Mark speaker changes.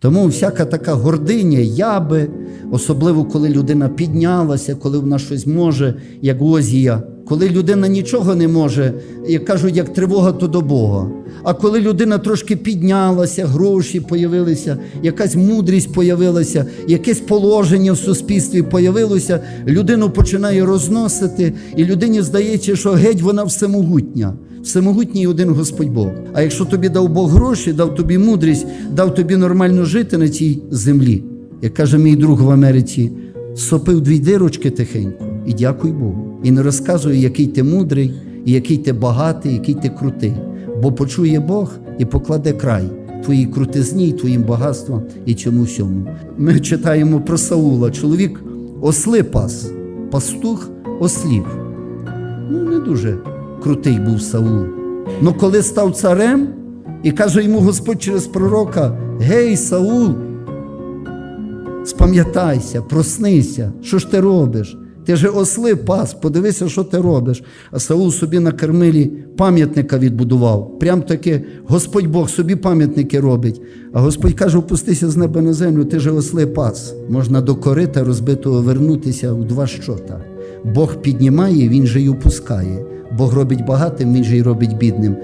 Speaker 1: Тому всяка така гординя, я би, особливо коли людина піднялася, коли вона щось може, як Озія, коли людина нічого не може, як кажуть, як тривога, то до Бога. А коли людина трошки піднялася, гроші появилися, якась мудрість появилася, якесь положення в суспільстві появилося, людину починає розносити, і людині здається, що геть вона всемогутня. Всемогутній один Господь Бог. А якщо тобі дав Бог гроші, дав тобі мудрість, дав тобі нормально жити на цій землі, як каже мій друг в Америці, сопив дві дирочки тихенько і дякуй Богу. І не розказує, який ти мудрий, і який ти багатий, який ти крутий. Бо почує Бог і покладе край твоїй крутизні, твоїм багатствам і чому всьому. Ми читаємо про Саула. Чоловік осли пас, пастух ослів. Ну, не дуже крутий був Саул. Ну коли став царем, і каже йому Господь через пророка: Гей, Саул, спам'ятайся, проснися, що ж ти робиш? Ти же осли пас, подивися, що ти робиш. А Саул собі на Кармилі пам'ятника відбудував. Прям таки Господь Бог собі пам'ятники робить. А Господь каже: опустися з неба на землю, ти же осли пас. Можна до корита розбитого вернутися у два щота. Бог піднімає, він же й опускає. Бог робить багатим, він же й робить бідним.